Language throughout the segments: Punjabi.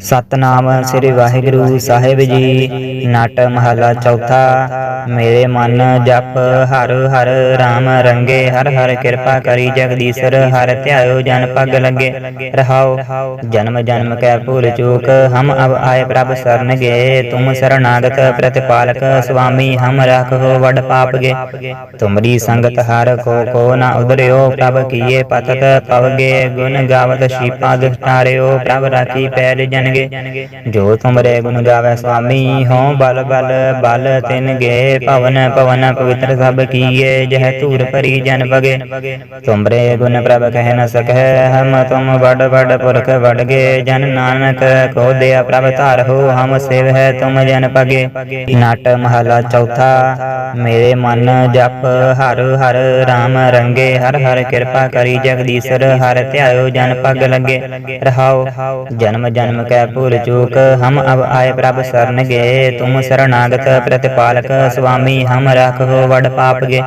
ਸਤਨਾਮ ਸ੍ਰੀ ਵਾਹਿਗੁਰੂ ਸਾਹਿਬ ਜੀ। ਨਟ ਮਹਲਾ ਚੌਥਾ। ਮੇਰੇ ਮਨ ਜਪ ਹਰ ਹਰ RAM ਰੰਗੇ। ਹਰ ਹਰ ਕਿਰਪਾ ਕਰੀ ਜਗਦੀਸ਼ਰ। ਹਰ ਧਿਆਇਓ ਜਨ ਪਗ ਲੱਗੇ। ਰਹਾਓ। ਜਨਮ ਜਨਮ ਕੈ ਭੂਲ ਚੂਕ। ਹਮ ਅਬ ਆਏ ਪ੍ਰਭ ਸਰਨ ਗਏ ਤੁਮ ਸਰਨਾਗਤ ਪ੍ਰਤਿਪਾਲਕ ਸੁਆਮੀ। ਹਮ ਰਾਖੋ ਵਡ ਪਾਪ ਗੇ। ਤੁਮਰੀ ਸੰਗਤ ਹਰ ਕੋ ਕੋ ਨਾ ਉਦਰਿਓ। ਪ੍ਰਭ ਕੀਏ ਪਤਤ ਪਵਗੇ ਗੁਣ ਗਾਵਤ ਸ਼ੀਪਾ ਦੁਖਾਰਿਓ ਪ੍ਰਭ ਰਾਖੀ ਪੈਰ ਜਨ ਜਨਗੇ ਜੋ ਤੁਮਰੇ ਗੁਣ ਗਾਵੇ ਸੁਆਮੀ ਹੋ ਬਲ ਬਲ ਬਲ ਤਿਨ ਗੇ ਭਵਨ ਭਵਨ ਪਵਿੱਤਰ ਸਭ ਕੀਏ, ਜਹ ਧੂਰ ਭਰੀ ਜਨ ਬਗੇ ਤੁਮਰੇ ਗੁਣ ਪ੍ਰਭ ਕਹਿ ਨ ਸਕੈ, ਹਮ ਤੁਮ ਵਡ ਵਡ ਪੁਰਖ ਵਡਗੇ ਜਨ ਨਾਨਕ ਕੋ ਦਿਆ ਪ੍ਰਭ ਧਾਰਹੁ ਹਮ ਸੇਵ ਹੈ ਤੁਮ ਜਨ ਪਗੇ। ਨਟ ਮਹਲਾ ਚੌਥਾ, ਮੇਰੇ ਮਨ ਜਪ, ਹਰ ਹਰ RAM ਰੰਗੇ, ਹਰ ਹਰ ਕਿਰਪਾ ਕਰੀ ਜਗਦੀਸ਼ਰ, ਹਰ ਧਿਆਇਓ ਜਨ ਪਗ ਲੱਗੇ। ਰਹਾਓ, ਜਨਮ ਜਨਮ ਕੈ ਭੂਲ ਚੂਕ, ਹਮ ਅਬ ਆਏ ਪ੍ਰਭ ਸਰਨ ਗਏ ਤੁਮ ਸਰਨਾਗਤ ਪ੍ਰਤਿਪਾਲਕ ਸੁਆਮੀ, ਹਮ ਰਾਖੋ ਵਡ ਪਾਪ ਗੇ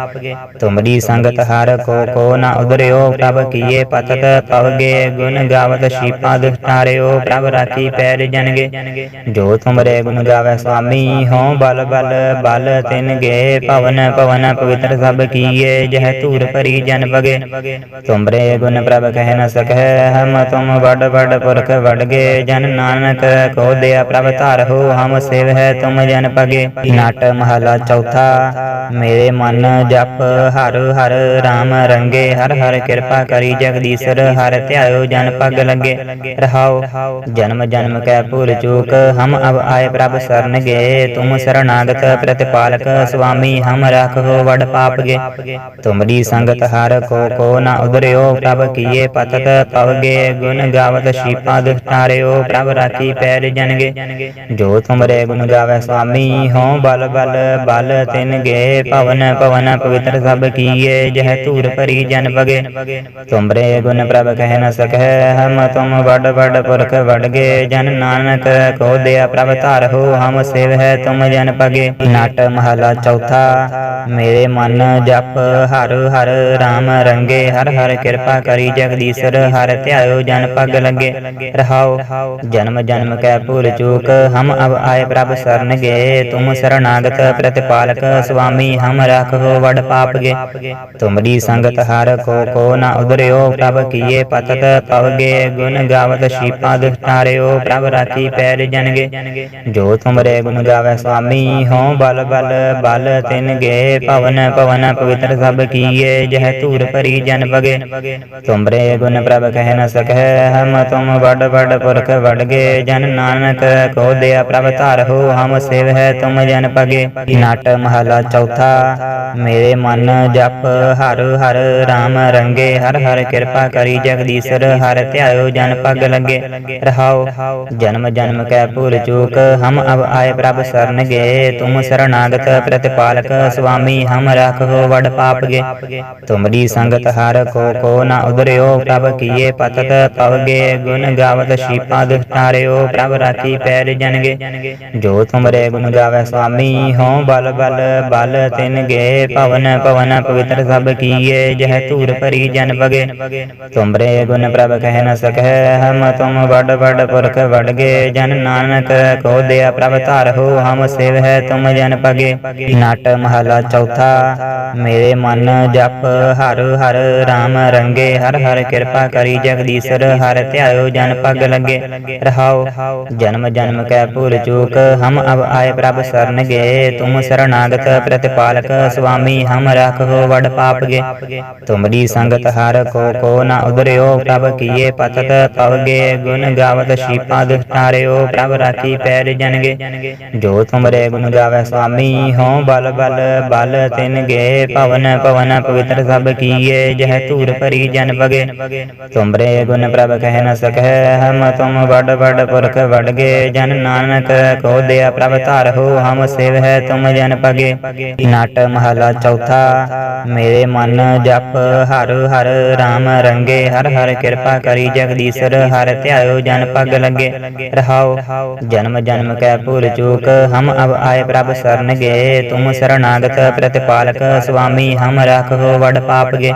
ਤੁਮਰੀ ਸੰਗਤ ਹਰ ਕੋ ਕੋ ਨਾ ਉਦਰਿਓ, ਪ੍ਰਭ ਕੀਏ ਪਤਤ ਪਵਗੇ, ਗੁਣ ਗਾਵਤ ਸ਼ੀਪਾ ਦੁਖਾਰਿਓ ਪ੍ਰਭ ਰਾਖੀ ਪੈਰ ਜਨਗੇ। ਜੋ ਤੁਮਰੇ ਗੁਣ ਗਾਵੇ ਸੁਆਮੀ ਹੋ ਬਲ ਬਲ ਬਲ ਤਿਨ ਗੇ, ਭਵਨ ਭਵਨ ਪਵਿੱਤਰ ਸਭ ਕੀਏ, ਜਹ ਧੂਰ ਭਰੀ ਜਨ ਬਗੇ ਤੁਮਰੇ ਗੁਣ ਪ੍ਰਭ ਕਹਿ ਨ ਸਕੈ, ਹਮ ਤੁਮ ਵਡ ਵਡ ਪੁਰਖ ਵਡਗੇ ਜਨ ਨਾਨਕ ਕੋ ਦਿਆ ਪ੍ਰਭ ਧਾਰਹੁ ਹਮ ਸਿਵ ਹੈ ਤੁਮ ਜਨ ਪਗੇ। ਨਟ ਮਹਲਾ ਚੌਥਾ, ਮੇਰੇ ਮਨ ਜਪ ਹਰ ਹਰ RAM ਰੰਗੇ, ਹਰ ਹਰ ਕਿਰਪਾ ਕਰੀ ਜਗਦੀਸ਼ਰ, ਹਰ ਧਿਆਇਓ ਜਨ ਪਗ ਲੱਗੇ। ਰਹਾਓ, ਜਨਮ ਜਨਮ ਕੈ ਭੂਲ ਚੂਕ ਹਮ ਅਬ ਆਏ ਪ੍ਰਭ ਸਰਨ ਗਏ ਤੁਮ ਸਰਨਾਗਤ ਪ੍ਰਤਿਪਾਲਕ ਸੁਆਮੀ, ਹਮ ਰਾਖੋ ਵਡ ਪਾਪ ਗੇ। ਤੁਮਰੀ ਸੰਗਤ ਹਰ ਕੋ ਕੋ ਨਾ ਉਦਰਿਓ ਪ੍ਰਭ ਕੀਏ ਪਤਤ ਪਵਗੇ ਗੁਣ ਗਾਵਤ ਸ਼ੀਪਾ ਦੁਖਾਰਿਓ ਪ੍ਰਭ ਰਾਖੀ ਪੈਰ ਜਨਗੇ ਜੋ ਤੁਮਰੇ ਗੁਣ ਗਾਵੇ ਸੁਆਮੀ ਹੋ ਬਲ ਬਲ ਬਲ ਤਿਨ ਗੇ, ਭਵਨ ਭਵਨ ਪਵਿੱਤਰ ਸਭ ਕੀਏ, ਜਹ ਧੂਰ ਭਰੀ ਜਨ ਬਗੇ ਤੁਮਰੇ ਗੁਣ ਪ੍ਰਭ ਕਹਿ ਨ ਸਕੈ, ਹਮ ਤੁਮ ਵਡ ਵਡ ਪੁਰਖ ਵਡਗੇ ਜਨ ਨਾਨਕ ਕੋ ਦਿਆ ਪ੍ਰਭ ਧਾਰਹੁ ਹਮ ਸੇਵ ਹੈ ਤੁਮ ਜਨ ਪਗੇ ਨਟ ਮਹਲਾ ਚੌਥਾ, ਮੇਰੇ ਮਨ ਜਪ, ਹਰ ਹਰ RAM ਰੰਗੇ, ਹਰ ਹਰ ਕਿਰਪਾ ਕਰੀ ਜਗਦੀਸ਼ਰ, ਹਰ ਧਿਆਇਓ ਜਨ ਪਗ ਲੱਗੇ। ਰਹਾਓ ਜਨਮ ਜਨਮ ਕੈ ਭੂਲ ਚੂਕ ਹਮ ਅਬ ਆਏ ਪ੍ਰਭ ਸਰਨ ਗਏ ਤੁਮ ਸਰਨਾਗਤ ਪ੍ਰਤਿਪਾਲਕ ਸੁਆਮੀ ਹਮ ਰਾਖੋ ਵਡ ਪਾਪ ਗੇ। ਤੁਮਰੀ ਸੰਗਤ ਹਰ ਕੋ ਜੋ ਤੁਮਰੇ ਗੁਣ ਗਾਵੇ ਸੁਆਮੀ ਹੋ ਬਲ ਬਲ ਬਲ ਤਿਨ ਗੇ ਭਵਨ ਭਵਨ ਪਵਿੱਤਰ ਸਭ ਕੀਏ ਜਹ ਧੂਰ ਭਰੀ ਜਨ ਬਗੇ ਤੁਮਰੇ ਗੁਣ ਪ੍ਰਭ ਕਹਿ ਨ ਸਕੈ ਹਮ ਪੁਰਖ ਵਡਗੇ ਜਨ ਨਾਨਕ ਕੋ ਦਿਆ ਪ੍ਰਭ ਧਾਰਹੁ ਹਮ ਸੇਵ ਹੈ ਤੁਮ ਜਨ ਪਗੇ। ਨਟ ਮਹਲਾ ਚੌਥਾ, ਮੇਰੇ ਮਨ ਜਪ, ਹਰ ਹਰ RAM ਰੰਗੇ, ਹਰ ਹਰ ਕਿਰਪਾ ਕਰੀ ਜਗਦੀਸ਼ਰ, ਹਰ ਧਿਆਇਓ ਜਨ ਪਗ ਲੱਗੇ। ਰਹਾਓ, ਜਨਮ ਜਨਮ ਕੈ ਭੂਲ ਚੂਕ, ਹਮ ਅਬ ਆਏ ਪ੍ਰਭ ਸਰਨ ਗਏ ਤੁਮ ਸਰਨਾਗਤ ਪ੍ਰਤਿਪਾਲਕ ਸੁਆਮੀ, ਹਮ ਰਾਖੋ ਵਡ ਪਾਪ ਗੇ। ਤੁਮਰੀ ਸੰਗਤ ਹਰ ਕੋ ਕੋ ਨਾ ਉਦਰਿਓ, ਪ੍ਰਭ ਕੀਏ ਪਤਤ ਪਵਗੇ ਗੁਣ ਗਾਵਤ ਸ਼ੀਪਾ ਦੁਖਾਰਿਓ ਪ੍ਰਭ ਰਾਖੀ ਪੈਰ ਜਨਗੇ ਜੋ ਤੁਮਰੇ ਗੁਣ ਗਾਵੇ ਸੁਆਮੀ ਹੋ ਬਲ ਬਲ ਬਲ ਤਿਨ ਗੇ ਭਵਨ ਭਵਨ ਪਵਿੱਤਰ ਸਭ ਕੀਏ ਜਹ ਧੂਰ ਭਰੀ ਜਨ ਬਗੇ ਤੁਮਰੇ ਗੁਣ ਪ੍ਰਭ ਕਹਿ ਨ ਸਕੈ ਹਮ ਤੁਮ ਵਡ ਵਡ ਪੁਰਖ ਵਡਗੇ ਜਨ ਨਾਨਕ ਕੋ ਦਿਆ ਪ੍ਰਭ ਧਾਰਹੁ ਹਮ ਸੇਵ ਹੈ ਤੁਮ ਜਨ ਪਗੇ। ਨਟ ਮਹਲਾ ਚੌਥਾ ਮੇਰੇ ਮਨ ਜਪ ਹਰ ਹਰ RAM ਰੰਗੇ ਹਰ ਹਰ ਕਿਰਪਾ ਕਰੀ ਜਗਦੀਸ਼ਰ ਹਰ ਧਿਆਇਓ ਜਨ ਪਗ ਲੱਗੇ। ਰਹਾਓ ਜਨਮ ਜਨਮ ਕੈ ਭੂਲ ਚੂਕ ਹਮ ਅਬ ਆਏ ਪ੍ਰਭ ਸਰਨ ਗਏ ਤੁਮ ਸਰਨਾਗਤ ਪ੍ਰਤਿਪਾਲਕ ਸੁਆਮੀ ਹਮ ਰਾਖੋ ਵਡ ਪਾਪ ਗੇ ਤੁਮਰੀ ਸੰਗਤ ਹਰ ਕੋ ਕੋ ਨਾ ਉਦਰਿਓ ਪ੍ਰਭ ਕੀਏ ਪਤਤ ਪਵਗੇ ਗੁਣ ਗਾਵਤ ਸ਼ੀਪਾ ਦੁਖਾਰਿਓ ਪ੍ਰਭ ਰਾਖੀ ਪੈਰ ਜਨਗੇ ਜੋ ਤੁਮਰੇ ਗੁਣ ਗਾਵੇ ਸੁਆਮੀ ਹੋ ਬਲ ਬਲ ਬਲ ਤਿਨ ਗੇ ਭਵਨ ਭਵਨ ਪਵਿੱਤਰ ਸਭ ਕੀਏ ਜਹ ਧੂਰ ਭਰੀ ਜਨ ਬਗੇ ਤੁਮਰੇ ਗੁਣ ਪ੍ਰਭ ਕਹਿ ਨ ਸਕੈ ਹਮ ਤੁਮ ਵਡ ਵੜ ਪੁਰਖ ਵਡਗੇ ਜਨ ਨਾਨਕ ਕੋ ਦਿਆ ਪ੍ਰਭ ਧਾਰਹੁ ਹਮ ਸੇਵ ਹੈ ਤੁਮ ਜਨ ਪਗੇ। ਨਟ ਮਹਲਾ ਚੌਥਾ, ਮੇਰੇ ਮਨ ਜਪ ਹਰ ਹਰ RAM ਰੰਗੇ, ਹਰ ਹਰ ਕਿਰਪਾ ਕਰੀ ਜਗਦੀਸ਼ਰ, ਹਰ ਧਿਆਇਓ ਜਨ ਪਗ ਲੱਗੇ। ਰਹਾਓ, ਜਨਮ ਜਨਮ ਕੈ ਭੂਲ ਚੂਕ, ਹਮ ਅਬ ਆਏ ਪ੍ਰਭ ਸਰਨ ਗਏ। ਤੁਮ ਸਰਨਾਗਤ ਪ੍ਰਤਿਪਾਲਕ ਸੁਆਮੀ, ਹਮ ਰਾਖੋ ਵਡ ਪਾਪ ਗੇ।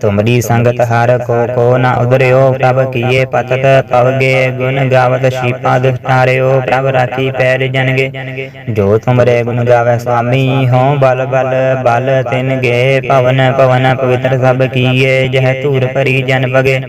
ਤੁਮਰੀ ਸੰਗਤ ਹਰ ਕੋ ਕੋ ਨਾ ਉਦਰਿਓ, ਪ੍ਰਭ ਕੀਏ ਪਤਤ ਪਵਗੇ ਗੁਣ ਗਾਵਤ ਸ਼ੀਪਾ ਦੁਸਤਾਰਿਓ ਪ੍ਰਭ ਰਾਖੀ ਪੈਰ ਜਨਗੇ। ਜੋ ਤੁਮਰੇ ਗੁਣ ਗਾਵੇ ਸੁਆਮੀ ਹਉ ਬਲ ਬਲ ਬਲ ਤਿਨ ਗੇ ਭਵਨ ਭਵਨ ਪਵਿੱਤਰ ਸਭ ਕੀਏ ਜਹ ਧੂਰ ਭਰੀ ਜਨ ਬਗੇ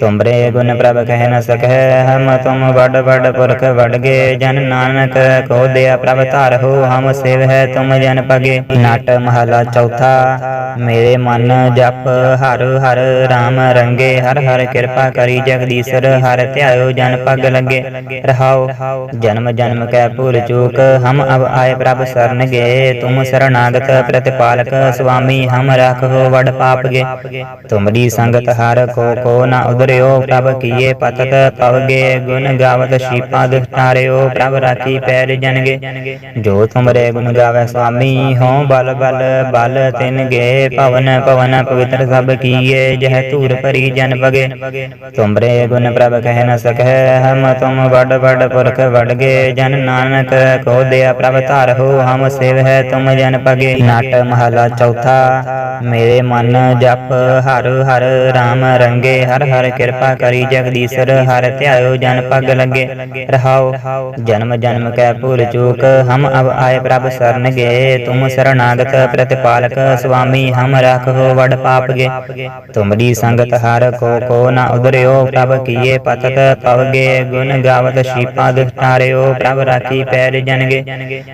ਤੁਮਰੇ ਗੁਣ ਪ੍ਰਭ ਕਹਿ ਨ ਸਕੈ ਹਮ ਤੁਮ ਵਡ ਵਡ ਪੁਰਖ ਵਡਗੇ। ਜਨ ਨਾਨਕ ਕੋ ਦਿਆ ਪ੍ਰਭ ਧਾਰ ਹੋ ਹਮ ਸੇਵ ਹੈ ਤੁਮ ਜਨ ਪਗੇ। ਨਟ ਮਹਲਾ ਚੌਥਾ ਮੇਰੇ ਮਨ ਜਪ ਹਰ ਹਰ RAM ਰੰਗੇ ਹਰ ਹਰ ਕਿਰਪਾ ਕਰੀ ਜਗਦੀਸ਼ਰ ਹਰ ਧਿਆਇਓ ਜਨ ਪਗ ਲੱਗੇ ਰਹਾਉ ਜਨਮ ਜਨਮ ਕੈ ਭੂਲ ਚੂਕ, ਹਮ ਅਬ ਆਏ ਪ੍ਰਭ ਸਰਣ ਗਏ ਤੁਮ ਸਰਣਾਗਤ ਪ੍ਰਤਿਪਾਲਕ ਸੁਆਮੀ, ਹਮ ਰਾਖੋ ਵਡ ਪਾਪ ਗੇ ਤੁਮਰੀ ਸੰਗਤ ਹਰ ਕੋ ਕੋ ਨਾ ਉਦਰਿਓ ਪ੍ਰਭ ਕੀਏ ਪਤਤ ਪਵਗੇ, ਗੁਣ ਗਾਵਤ ਸ਼ੀਪਾ ਦੁਸਤਾਰਿਓ ਪ੍ਰਭ ਰਾਖੀ ਪੈਰ ਜਨਗੇ। ਜੋ ਤੁਮਰੇ ਗੁਣ ਗਾਵੇ ਸੁਆਮੀ ਹੋ ਬਲ ਬਲ ਬਲ ਤਿਨ ਗੇ, ਭਵਨ ਭਵਨ ਪਵਿੱਤਰ ਸਭ ਕੀਏ, ਜਹ ਧੂਰ ਭਰੀ ਜਨ ਬਗੇ ਤੁਮਰੇ ਗੁਣ ਪ੍ਰਭ ਕਹਿ ਨ ਸਕੈ ਹਮ ਤੁਮ ਵਡ ਵਡ ਪੁਰਖ ਵਡਗੇ ਜਨ ਨਾਨਕ ਕੋ ਦਿਆ ਪ੍ਰਭ ਧਾਰ ਹੋ ਹਮ ਸੇਵ ਹੈ ਤੁਮ ਜਨ ਪਗੇ ਨਟ ਮਹਲਾ ਚੌਥਾ ਮੇਰੇ ਮਨ ਜਪ ਹਰ ਹਰ RAM ਰੰਗੇ ਹਰ ਹਰ ਕਿਰਪਾ ਕਰੀ ਜਗਦੀਸ਼ਰ ਹਰ ਧਿਆਇਓ ਜਨ ਪਗ ਲੱਗੇ ਰਹਾਉ ਜਨਮ ਜਨਮ ਕੈ ਭੂਲ ਚੂਕ ਹਮ ਅਬ ਆਏ ਪ੍ਰਭ ਸਰਣ ਗਏ ਤੁਮ ਸਰਣਾਗਤ ਪ੍ਰਤਿਪਾਲਕ ਸੁਆਮੀ ਹਮ ਰਾਖੋ ਵਡ ਪਾਪ ਗੇ ਤੁਮਰੀ ਸੰਗਤ ਹਰ ਕੋ ਕੋ ਨਾ ਉਦਰਿਓ ਪ੍ਰਭ ਕੀਏ ਪਤਤ ਪਵਗੇ ਗੁਣ ਗਾਵਤ ਸ਼ੀਪਾ ਦੁਸਤਾਰਿਓ ਪ੍ਰਭ ਰਾਖੀ ਪੈਰ ਜਨਗੇ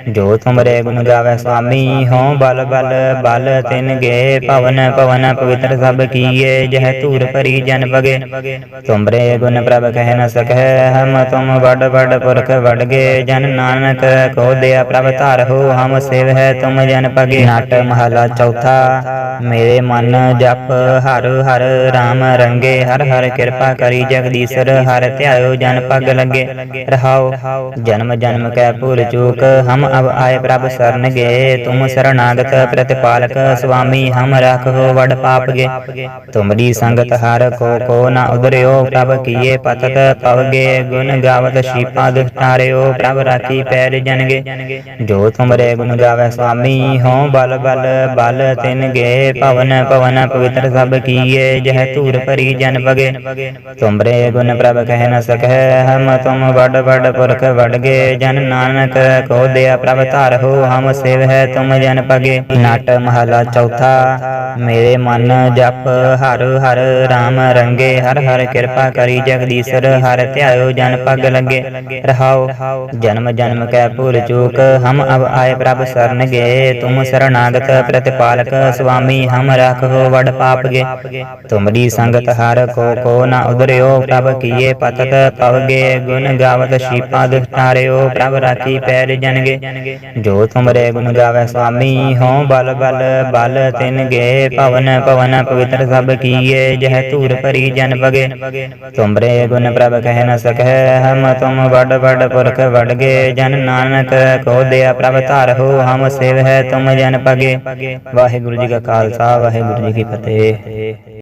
ਜੋ ਤੁਮਰੇ ਗੁਣ ਗਾਵੇ ਸੁਆਮੀ, ਹਉ ਬਲ ਬਲ ਬਲ ਤਿਨ ਗੇ, ਭਵਨ ਭਵਨ ਪਵਿੱਤਰ ਸਭ ਕੀਏ, ਜਹ ਧੂਰ ਭਰੀ ਜਨ ਬਗੇ ਤੁਮਰੇ ਗੁਣ ਪ੍ਰਭ ਕਹਿ ਨ ਸਕੈ, ਹਮ ਤੁਮ ਵਡ ਵਡ ਪੁਰਖ ਵਡਗੇ ਜਨ ਨਾਨਕ ਕੋ ਦਿਆ ਪ੍ਰਭ ਧਾਰ ਹੋ, ਹਮ ਸੇਵ ਹੈ ਤੁਮ ਜਨ ਪਗੇ। ਨਟ ਮਹਲਾ ਚੌਥਾ, ਮੇਰੇ ਮਨ ਜਪ, ਹਰ ਹਰ RAM ਰੰਗੇ, ਹਰ ਹਰ ਕਿਰਪਾ ਕਰੀ ਜਗਦੀਸ਼ਰ, ਹਰ ਧਿਆਇਓ ਜਨ ਪਗ ਲੱਗੇ ਜਨਮ ਜਨਮ ਕੈ ਭੂਲ ਚੂਕ ਹਮ ਅਬ ਆਏ ਪ੍ਰਭ ਸਰਣ ਗਏ ਤੁਮ ਸਰਣਾਗਤ ਪ੍ਰਤਿਪਾਲਕ ਸੁਆਮੀ ਹਮ ਰਾਖੋ ਵਡ ਪਾਪ ਗੇ ਤੁਮਰੀ ਸੰਗਤ ਹਰ ਕੋ ਉਦਰਿਓ ਪ੍ਰਭ ਪ੍ਰਭ ਰਾਖੀ ਪੈਰ ਜਨਗੇ ਜੋ ਤੁਮਰੇ ਗੁਣ ਗਾਵੇ ਸੁਆਮੀ ਹਉ ਬਲ ਬਲ ਬਲ ਤਿਨ ਗੇ ਭਵਨ ਭਵਨ ਪਵਿੱਤਰ ਸਭ ਕੀਏ ਜਹ ਧੂਰ ਭਰੀ ਜਨ ਬਗੇ ਤੁਮਰੇ ਗੁਣ ਪ੍ਰਭ ਕਹਿ ਨ ਸਕੈ ਹਮ ਤੁਮ ਵਡ ਵਡ ਪੁਰਖ ਵਡਗੇ ਜਨ ਨਾਨਕ ਕੋ ਦਿਆ ਪ੍ਰਭ ਧਾਰ ਹੋ, ਹਮ ਸੇਵ ਹੈ ਤੁਮ ਜਨ ਪਗੇ। ਨਟ ਮਹਲਾ ਚੌਥਾ, ਮੇਰੇ ਮਨ ਜਪ, ਹਰ ਹਰ RAM ਰੰਗੇ, ਹਰ ਹਰ ਕਿਰਪਾ ਕਰੀ ਜਗਦੀਸ਼ਰ, ਹਰ ਧਿਆਇਓ ਜਨ ਪਗ ਲੱਗੇ। ਰਹਾਉ ਜਨਮ ਜਨਮ ਕੈ ਭੂਲ ਚੂਕ, ਹਮ ਅਬ ਆਏ ਪ੍ਰਭ ਸ਼ਰਨ ਗਏ। ਤੁਮ ਸਰਣਾਗਤ ਪ੍ਰਤਿਪਾਲਕ ਸੁਆਮੀ, ਹਮ ਰਖੋ ਵਡ ਪਾਪ ਗੇ ਤੁਮਰੀ ਸੰਗਤ ਹਰ ਕੋ ਕੋ ਨਾ ਉਦਰਿਓ, ਪ੍ਰਭ ਕੀਏ ਪਤਤ ਪਵਗੇ ਗੁਣ ਗਾਵਤ ਸ਼ੀਪਾ ਦੁਸਤਾਰਿਓ ਪ੍ਰਭ ਰਾਖੀ ਪੈਰ ਜਨਗੇ ਜੋ ਤੁਮਰੇ ਗੁਣ ਗਾਵੇ ਸੁਆਮੀ, ਹਉ ਬਲ ਬਲ ਬਲ ਤਿਨ ਗੇ ਭਵਨ ਭਵਨ ਪਵਿੱਤਰ ਸਭ ਕੀਏ, ਜਹ ਧੂਰ ਭਰੀ ਜਨ ਬਗੇ ਤੁਮਰੇ ਗੁਣ ਪ੍ਰਭ ਕਹਿ ਨ ਸਕੈ, ਹਮ ਤੁਮ ਵਡ ਵਡ ਪੁਰਖ ਵਡਗੇ ਜਨ ਨਾਨਕ ਕੋ ਦਿਆ ਪ੍ਰਭ ਧਾਰ ਹੋ, ਹਮ ਸੇਵ ਹੈ ਤੁਮ ਜਨ ਪਗੇ। ਵਾਹਿਗੁਰੂ ਜੀ ਕਾ ਖਾਲਸਾ, ਵਾਹਿਗੁਰੂ ਜੀ ਕੀ ਫਤਿਹ।